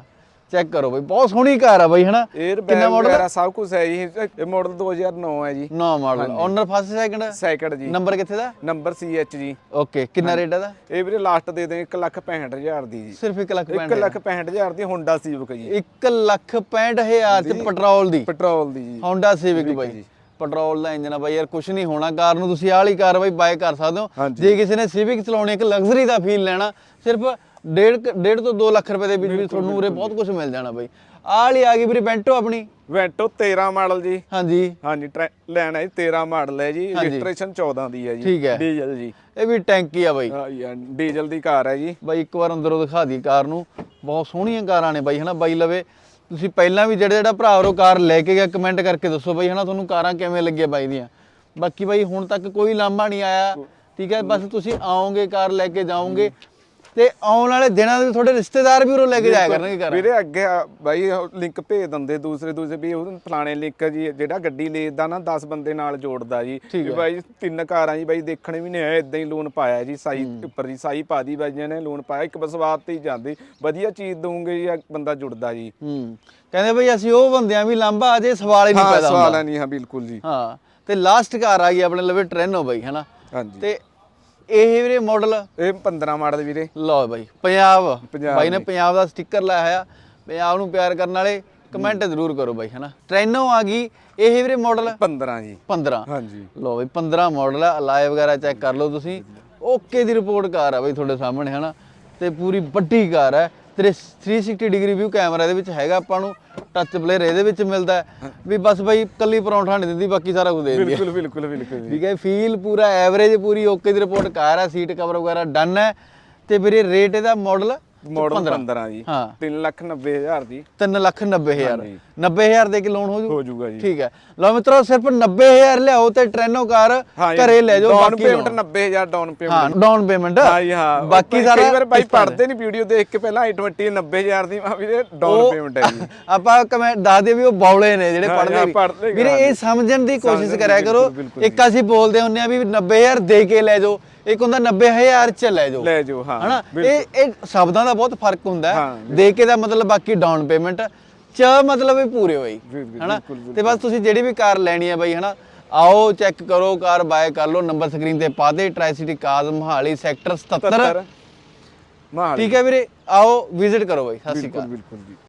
ਚੈੱਕ ਕਰੋ ਬਈ ਬਹੁਤ ਸੋਹਣੀ ਕਾਰ ਆ ਬਈ ਹਨਾ? 에ਅਰ ਕਿੰਨਾ ਬੈਗ ਮਾਡਲ ਵਗੈਰਾ ਸਭ ਕੁਝ ਹੈ ਜੀ। ਇਹ ਮਾਡਲ 2009 ਹੈ ਜੀ। No model owner first second second ਜੀ। ਨੰਬਰ ਕਿੱਥੇ ਦਾ? ਨੰਬਰ CH ਜੀ। ਓਕੇ ਕਿੰਨਾ ਰੇਟ ਇਹਦਾ? ਇਹ ਵੀਰੇ ਲਾਸਟ ਦੇ ਦੇ 1 ਲੱਖ 65000 ਦੀ ਜੀ। ਸਿਰਫ 1 ਲੱਖ 1 ਲੱਖ 65000 ਦੀ ਹੋਂਡਾ ਸਿਵਿਕ ਜੀ। 1 ਲੱਖ 65000 ਚ ਪੈਟਰੋਲ ਦੀ। ਪੈਟਰੋਲ ਦੀ ਜੀ। Honda Civic ਬਾਈ। ਪੈਟਰੋਲ ਦਾ ਇੰਜਨ ਆ ਬਾਈ ਯਾਰ ਕੁਝ ਨਹੀਂ ਹੋਣਾ। ਕਾਰ ਨੂੰ ਤੁਸੀਂ ਆਹ ਵਾਲੀ ਕਾਰ ਬਾਈ ਬਾਏ ਕਰ ਸਕਦੇ ਹੋ। ਹਾਂਜੀ। ਜੇ ਕਿਸੇ ਨੇ Civic ਚਲਾਉਣੀ ਇੱਕ ਲਗਜ਼ਰੀ ਦਾ ਫੀਲ ਲੈਣਾ ਸਿਰਫ ਡੇਢ ਕੁ- ਡੇਢ ਤੋਂ 2 ਲੱਖ ਰੁਪਏ ਦੇ ਵਿੱਚ ਵੀ ਤੁਹਾਨੂੰ ਉਰੇ ਬਹੁਤ ਕੁਝ ਮਿਲ ਜਾਣਾ ਬਾਈ। ਆਹ ਵਾਲੀ ਆ ਗਈ ਵੀਰੇ ਬੈਂਟੋ ਆਪਣੀ। ਵੈਂਟੋ 13 ਮਾਡਲ ਜੀ। ਹਾਂਜੀ। ਹਾਂਜੀ ਟਰੈ- ਲੈਣਾ ਹੈ 13 ਮਾਡਲ ਹੈ ਜੀ। ਰਜਿਸਟ੍ਰੇਸ਼ਨ 14 ਦੀ ਹੈ ਜੀ। ਠੀਕ ਹੈ। ਡੀਜ਼ਲ ਜੀ। ਇਹ ਵੀ ਟੈਂਕੀ ਆ ਬਾਈ। ਹਾਂ ਯਾਰ ਡੀਜ਼ਲ ਦੀ ਕਾਰ ਹੈ ਜੀ। ਬਾਈ ਇੱਕ ਵਾਰ ਅੰਦਰੋਂ ਦਿਖਾ ਦੀ ਕਾਰ ਨੂੰ। ਬਹੁਤ ਸੋਹਣੀਆਂ ਕਾਰਾਂ ਨੇ ਬਾਈ ਹਨਾ? ਬਾਈ ਲਵੇ ਤੁਸੀਂ ਪਹਿਲਾਂ ਵੀ ਜਿਹੜਾ ਜਿਹੜਾ ਭਰਾ ਉਹ ਕਾਰ ਲੈ ਕੇ ਗਿਆ ਕਮੈਂਟ ਕਰਕੇ ਦੱਸੋ ਬਾਈ ਹਨਾ ਤੁਹਾਨੂੰ ਕਾਰਾਂ ਕਿਵੇਂ ਲੱਗੀਆਂ ਬਾਈ ਦੀਆਂ। ਬਾਕੀ ਬਾਈ ਹੁਣ ਤੱਕ ਕੋਈ ਲਾਂਭਾ ਨਹੀਂ ਆਇਆ, ਠੀਕ ਹੈ? ਬਸ ਤੁਸੀਂ ਆਓਗੇ ਕਾਰ ਲੈ ਕੇ ਜਾਓਗੇ। ਤੇ ਆਉਣ ਵਾਲੇ ਦਿਨਾਂ ਦੇ ਵਿੱਚ ਤੁਹਾਡੇ ਰਿਸ਼ਤੇਦਾਰ ਵੀ ਉਰੋਂ ਲੈ ਕੇ ਜਾਇਆ ਕਰਨਗੇ ਕਾਰਾਂ ਵੀਰੇ ਅੱਗੇ ਆ ਬਾਈ ਲਿੰਕ ਭੇਜ ਦਿੰਦੇ ਦੂਸਰੇ ਦੂਸਰੇ ਵੀ ਉਹ ਫਲਾਣੇ ਲਿੰਕ ਜੀ ਜਿਹੜਾ ਗੱਡੀ ਲੈਦਾ ਨਾ 10 ਬੰਦੇ ਨਾਲ ਜੋੜਦਾ ਜੀ। ਵੀ ਬਾਈ ਤਿੰਨ ਕਾਰਾਂ ਜੀ ਬਾਈ ਦੇਖਣੇ ਵੀ ਨਹੀਂ ਆਏ ਇਦਾਂ ਹੀ ਲੋਨ ਪਾਇਆ ਜੀ ਸਾਈ ਉੱਪਰ ਜੀ ਸਾਈ ਪਾ ਦੀ ਬਾਈਆਂ ਨੇ ਲੋਨ ਪਾਇਆ ਇੱਕ ਬਸ ਬਾਤ ਤੇ ਹੀ ਜਾਂਦੀ। ਵਧੀਆ ਚੀਜ਼ ਦਊਂਗੇ ਜੀ ਬੰਦਾ ਜੁੜਦਾ ਜੀ। ਹੂੰ। ਕਹਿੰਦੇ ਬਈ ਅਸੀਂ ਉਹ ਬੰਦਿਆਂ ਵੀ ਲਾਂਭਾ ਅਜੇ ਸਵਾਲ ਹੀ ਨਹੀਂ ਪੈਦਾ ਸਵਾਲ ਹੁੰਦਾ ਹੈ ਨਹੀਂ ਹਾਂ ਬਿਲਕੁਲ ਜੀ। ਹਾਂ ਤੇ ਲਾਸਟ ਕਾਰ ਆ ਗਈ ਆਪਣੇ ਲਵੇ ਟ੍ਰੈਨੋ ਬਾਈ ਹਨਾ? ਹਾਂਜੀ। ਤੇ ਇਹ ਵੀਰੇ ਮਾਡਲ ਇਹ 15 ਮਾਡਲ ਵੀਰੇ। ਲਓ ਬਾਈ ਪੰਜਾਬ। ਬਾਈ ਨੇ ਪੰਜਾਬ ਦਾ ਸਟicker ਲਾਇਆ ਹੋਇਆ। ਪੰਜਾਬ ਨੂੰ ਪਿਆਰ ਕਰਨ ਵਾਲੇ ਕਮੈਂਟ ਜ਼ਰੂਰ ਕਰੋ ਬਾਈ ਹਨਾ? ਟ੍ਰੈਨੋ ਆ ਗਈ। ਇਹ ਵੀਰੇ ਮਾਡਲ 15 ਜੀ। 15 ਹਾਂਜੀ। ਲਓ ਬਾਈ 15 ਮਾਡਲ ਆ। ਅਲਾਈ ਵਗੈਰਾ ਚੈੱਕ ਕਰ ਲਓ ਤੁਸੀਂ। ਓਕੇ ਦੀ ਰਿਪੋਰਟ ਕਾਰ ਆ ਬਾਈ ਤੁਹਾਡੇ ਸਾਹਮਣੇ ਹਨਾ? ਤੇ ਪੂਰੀ ਵੱਡੀ ਕਾਰ ਹੈ 360 ਡਿਗਰੀ ਵਿਊ ਕੈਮਰਾ ਇਹਦੇ ਵਿੱਚ ਹੈਗਾ ਆਪਾਂ ਨੂੰ ਟੱਚ ਪਲੇਅਰ ਇਹਦੇ ਵਿੱਚ ਮਿਲਦਾ। ਵੀ ਬਸ ਬਾਈ ਕੱਲੀ ਪਰੌਂਠਾ ਨਹੀਂ ਦਿੰਦੀ ਬਾਕੀ ਸਾਰਾ ਕੁਝ ਦੇ ਦਿੰਦੀ ਹੈ। ਬਿਲਕੁਲ ਬਿਲਕੁਲ ਬਿਲਕੁਲ ਠੀਕ ਹੈ ਫੀਲ ਪੂਰਾ ਐਵਰੇਜ ਪੂਰੀ ਓਕੇ ਦੀ ਰਿਪੋਰਟ ਕਾਰ ਹੈ ਸੀਟ ਕਵਰ ਵਗੈਰਾ ਡਨ ਹੈ। ਤੇ ਵੀਰੇ ਰੇਟ ਇਹਦਾ ਮਾਡਲ ਮਾਡਲ 15 ਜੀ ਹਾਂ। 3 ਲੱਖ 90 ਹਜ਼ਾਰ ਜੀ 3 ਲੱਖ 90 ਹਜ਼ਾਰ। ਹਾਂਜੀ। 90 ਹਜ਼ਾਰ ਦੇ ਕੇ ਲੋਨ ਹੋ ਜੂ? ਹੋ ਜਾਊਗਾ ਜੀ। ਠੀਕ ਹੈ। ਲਓ ਮਿੱਤਰੋ ਸਿਰਫ 90 ਹਜ਼ਾਰ ਲਿਆਓ ਤੇ ਟ੍ਰੈਨੋ ਕਾਰ ਹਾਂ ਜੀ, ਘਰੇ ਲੈ ਜਾਓ ਡਾਊਨ ਬਾਕੀ ਪੇਮੈਂਟ loan। 90000 ਡਾਊਨ ਪੇਮੈਂਟ ਹਾਂ ਡਾਊਨ ਪੇਮੈਂਟ ਹਾਂ ਜੀ ਹਾਂ। ਬਾਕੀ ਕਈ ਸਾਰਾ ਵਾਰ ਬਾਈ ਕਿਸ਼ਤਾਂ ਤੇ। ਪੜਦੇ ਨਹੀਂ ਵੀਡੀਓ ਦੇਖ ਕੇ ਪਹਿਲਾਂ i20 90000 ਦੀ ਵੀਰੇ ਡਾਊਨ ਉਹ ਪੇਮੈਂਟ ਹੈ ਜੀ। (laughs) ਆਪਾਂ ਕਮੈਂਟ ਦੱਸ ਦਿਓ ਵੀ ਉਹ ਬੌਲੇ ਨੇ ਜਿਹੜੇ ਹਾਂ, ਪੜਦੇ ਹਾਂ, ਵੀ। ਪੜ੍ਹਦੇ ਵੀਰੇ ਹਾਂ ਇਹ। ਸਮਝਣ ਦੀ ਕੋਸ਼ਿਸ਼ ਸਮਝਣ ਦੀ ਕਰਿਆ ਕਰੋ। ਬਿਲਕੁਲ, ਬਿਲਕੁਲ ਇੱਕ ਅਸੀਂ ਬੋਲਦੇ ਹੁੰਨੇ ਆ ਵੀ 90000 ਦੇ ਕੇ ਲੈ ਜਾਓ। ਇੱਕ ਹੁੰਦਾ 90000 ਚ ਲੈ ਜਾਓ। ਲੈ ਜਾਓ ਹਾਂ ਹਨਾ। ਇਹ ਇਹ ਸ਼ਬਦਾਂ ਦਾ ਬਹੁਤ ਫ਼ਰਕ ਹੁੰਦਾ। ਦੇ ਕੇ ਦਾ ਮਤਲਬ ਬਾਕੀ ਡਾਊਨ ਪੇਮੈਂਟ ਚ ਮਤਲਬ ਵੀ ਪੂਰੇ ਹੋਈ ਹਨਾ? ਤੇ ਬਸ ਤੁਸੀਂ ਜਿਹੜੀ ਵੀ ਕਾਰ ਲੈਣੀ ਹੈ ਬਾਈ ਹਨਾ? ਆਓ ਚੈੱਕ ਕਰੋ ਕਾਰ ਬਾਏ ਕਰ ਲਓ ਨੰਬਰ ਸਕਰੀਨ ਤੇ ਪਾ ਦੇ tricity cars Mohali sector 77 77 mall ਠੀਕ ਹੈ ਵੀਰੇ? ਆਓ ਵਿਜ਼ਿਟ ਕਰੋ ਬਾਈ। ਸਤਿ ਸ਼੍ਰੀ ਅਕਾਲ। ਬਿਲਕੁਲ ਬਿਲਕੁਲ ਜੀ।